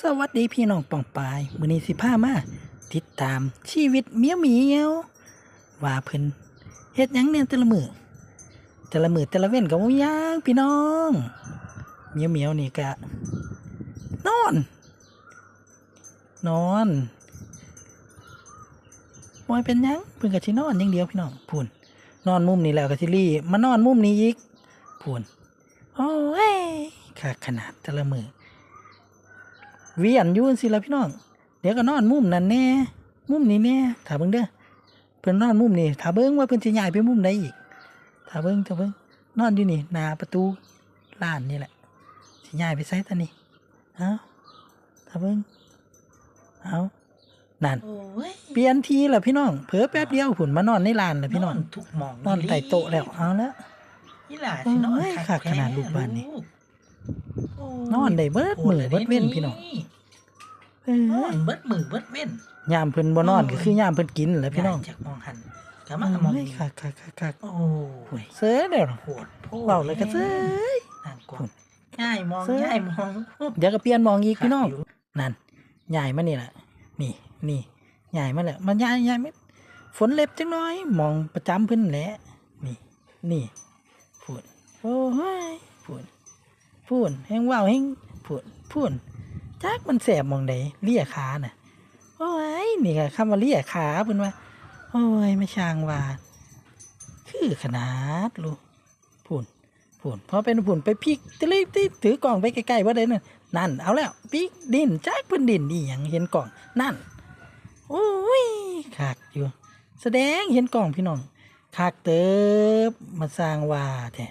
สวัสดีพี่น้องป่องปายมือนี้สิพามา ติดตามชีวิตเมียวเมียวว่าเพิ่นเฮ็ดหยังเนี่ยแต่ละมือแต่ละมือแต่ละเว้นก็บ่มีหยังพี่น้องเมียวเมียวนี่ก็นอน นอนบ่ให้เป็นหยังเพิ่นก็สินอนอย่างเดียวพี่น้องพูนนอนมุมนี้แล้วก็สิรีมานอนมุมนี้อีกพูนโอ้ยขาดขนาดแต่ละมือ เวียนอยู่สิละพี่น้อง เดี๋ยวก็นอนมุมนั่นแน่มุมนี้แน่ถ้าเบิ่งเด้อเพิ่นนอนมุมนี้ถ้าเบิ่งว่าเพิ่นสิย้ายไปมุมใดอีกถ้าเบิ่งถ้าเบิ่งนอนอยู่นี่หน้าประตูร้านนี่แหละสิย้ายไปไสตานี่เอ้าถ้าเบิ่งเอ้านั่นโอ้ยเปลี่ยนทีละพี่น้องเผลอแป๊บเดียวพุ่นมานอนในร้านแล้วพี่น้องทุกหมองนอนใต้โต๊ะแล้วเอาละนี่ล่ะสินอนโอ้ยคักขนาดลูกบ้านนี่โอ้ยนอนได้เบิดมื้อเบิดเว้นพี่น้อง เอ้นอยนเบิดมือเบิดเว้นยามเพิ่นบ่นอนก็คือยามเพิ่นกินแหละพี่น้องย้ายจากมองหันกะมามองเอ้ยนี่คักคักคักคักโอ้โอ้ยเสือเดี๋ยวโหดโพดเบาเลยก็เสือนั่งกวางง่ายมองเสือง่ายมองเดี๋ยวก็เปลี่ยนมองอีกพี่น้องยู่นั่นใหญ่มานี่แหละนี่นี่ใหญ่มาแล้วมันใหญ่ใหญ่ไม่ฝนเล็บจังน้อย มองประจำเพิ่นแหละนี่นี่พูดโอ้ยพูดพูดแห้งว่าวแห้งพูดพูด จักมันแสบมองใดเลี่ยขาน่ะโอ้ยนี่ค่ะคำว่าเลี่ยขาเพิ่นว่าโอ้ยไม่ช่างว่าคือขนาดลูกผุนผุนพอเป็นผุนไปพิกตะลิติถือกล่องไปใกล้ๆว่าได้นั่นนั่นเอาแล้วพิกดินจักเพิ่นดินดีหยังเห็นกล่องนั่นโอ้ยคักอยู่ แสดงเห็นกล่องพี่น้องคักเติบมาสร้างว่าแท้